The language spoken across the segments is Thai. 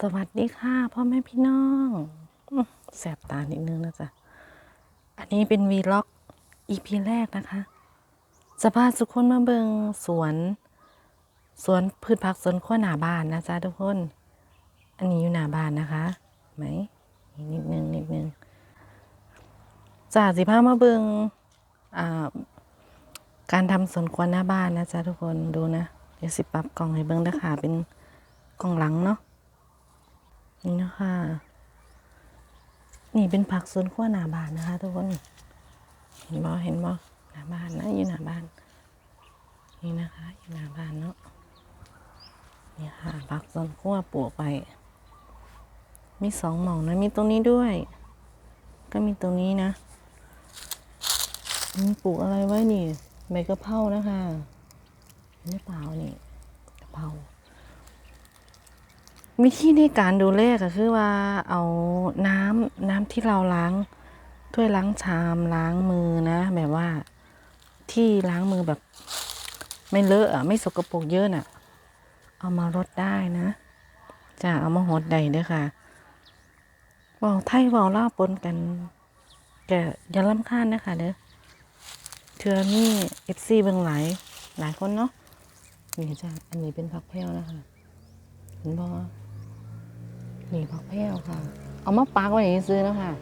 สวัสดีค่ะพ่อแม่พี่น้องอแสบตานิดนึงนะจ๊ะ อันนี้เป็นวีล็อกอีพีแรกนะคะจะพาทุกคนมาเบิงสวน สวนพืชผักสวนครัวหน้าบ้านนะจ๊ะทุกคน อันนี้อยู่หน้าบ้านนะคะไหมนิดนึงนิดนึงจ้าสิพามาเบิงอ่าการทำสวนครัวหน้าบ้านนะจ๊ะทุกคนดูนะเดี๋ยวสิปรับกล่องให้เบิงนะคะเป็นกล่องหลังเนาะ นี่นะคะ นี่เป็นผักสวนครัวหน้าบ้านนะคะทุกคนเห็นบ่เห็นบ่หน้าบ้านนะอยู่หน้าบ้านนี่นะคะอยู่หน้าบ้านเนาะนี่ค่ะผักสวนครัวปลูกไป มีสองหม่องนะมีตรงนี้ด้วย ก็มีตรงนี้นะมันปลูกอะไรไว้นี่ใบกะเพรานะคะเห็นหรือเปล่านี่กะเพรา วิธีในการดูแลก็คือว่าเอาน้ำน้ำที่เราล้างถ้วยล้างชามล้างมือนะ แบบว่าที่ล้างมือแบบ ไม่เลอะอะไม่สกปรกเยอะน่ะ เอามารดได้นะจะเอามาหดใดเด้อค่ะว่าไทยวาล่าปนกันแกอย่าล้ำคาญนะคะเด้อเทือนี่เอฟซีเบิ่งหลายหลายคนเนาะนี่จ้ะอันนี้เป็นผักแพรวนะคะเห็นบ่ นี่ผักแพรวค่ะ เอามาปักไว้อย่างนี้ซื้อแล้วค่ะ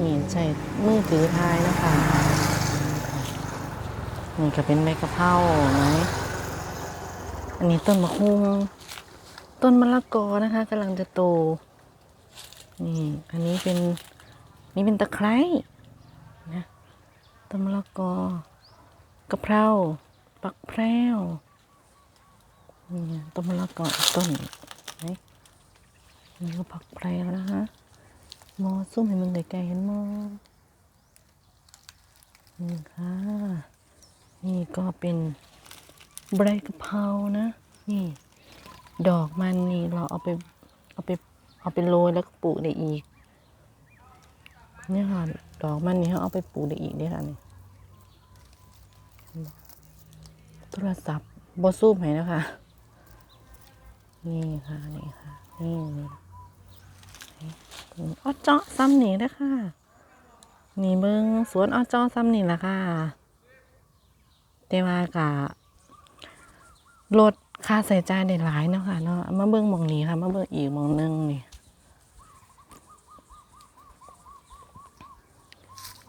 นี่ใช้มือถือทายนะคะนี่ก็เป็นใบกะเพราไหมอันนี้ต้นมะฮุงต้นมะละกอนะคะกำลังจะโต นี่ อันนี้เป็นนี่เป็นตะไคร้นะต้นมะละกอกะเพรา ปักแพรวนี่ไงต้นมะละกอต้นไหนนี่ก็ผักแพรวนะคะมอซุ่มให้มันไกลๆเห็นมอนี่ค่ะ นี่ก็เป็นใบกะเพรานะ นี่ ดอกมันนี่เราเอาไปเอาไปเอาไปโรยแล้วก็ปลูกได้อีกเนี่ยค่ะดอกมันนี่เขาเอาไปปลูกได้อีกเนี่ยค่ะนี่ โทรศัพท์บอซูมให้นะคะ นี่ค่ะ นี่ค่ะ นี่นี่ออเจาะซ้ำนี่นะคะ นี่เบิงสวนออเจาะซ้ำนี่แหละค่ะแต่ว่ากะลดค่าใส่ใจได้หลายเนาะค่ะเนาะมาเบิ่งมองนี้ค่ะ มาเบิ่งอีกมองหนึงนี่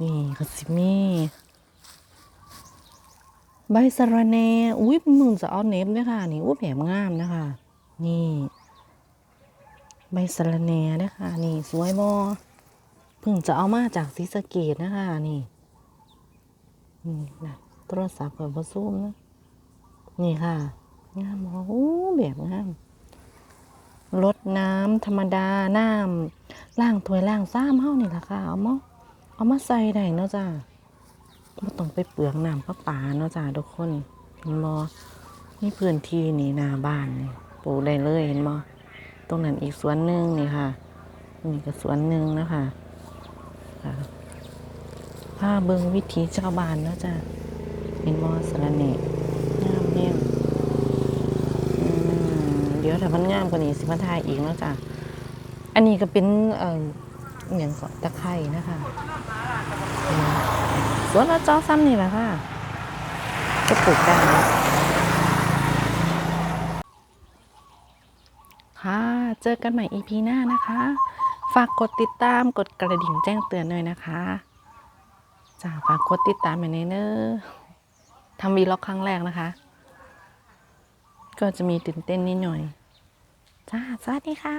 นี่ก็สิมี ใบสะระแหน่อุ้ยมึงจะเอาเน็บเนี่ยค่ะ นี่อุ้ยแบบงามนะคะ นี่ ใบสะระแหน่เนี่ยค่ะ นี่สวยบอเพิ่งจะเอามาจากศรีสเกดนะคะ นี่นี่นะโทรศัพท์กับบซูมนะ นี่ค่ะ งามบอโอ้แบบงามรดน้ำธรรมดา น้ำล้างถ้วยล้างซ้ำเฮานี่ล่ะค่ะ เอามาเอามาใส่ได้เนาะจ้า ไม่ต้องไปเปลืองน้ำประปาเนาะจ้าทุกคนเห็นบอนี่พื้นที่นี่นาบ้านนี่ปลูกได้เลยเห็นบอตรงนั้นอีกสวนหนึ่งนี่ค่ะนี่ก็สวนหนึ่งนะคะค่ะผ้าเบิงวิถีชาวบ้านเนาะจ้าเห็นบอสระเนงามแน่งอืมเดี๋ยวถ้ามันงามกว่านี้สิมาทายอีกแล้วจ้ะอันนี้ก็เป็นเอ่ออหย่างก่อนตะไคร่นะคะ สวนละจอซ้ำนี่แหละค่ะก็ปลูกได้นค่ะ เจอกันใหม่ EP หน้านะคะ ฝากกดติดตามกดกระดิ่งแจ้งเตือนด้วยนะคะจ้าฝากกดติดตามไปในเนอร์ทำวีล็อกครั้งแรกนะคะ ก็จะมีตื่นเต้นนิดหน่อย จ้า สวัสดีค่ะ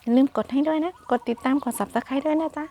อย่าลืมกดให้ด้วยนะ กดติดตามกด subscribe ด้วยนะจ๊ะ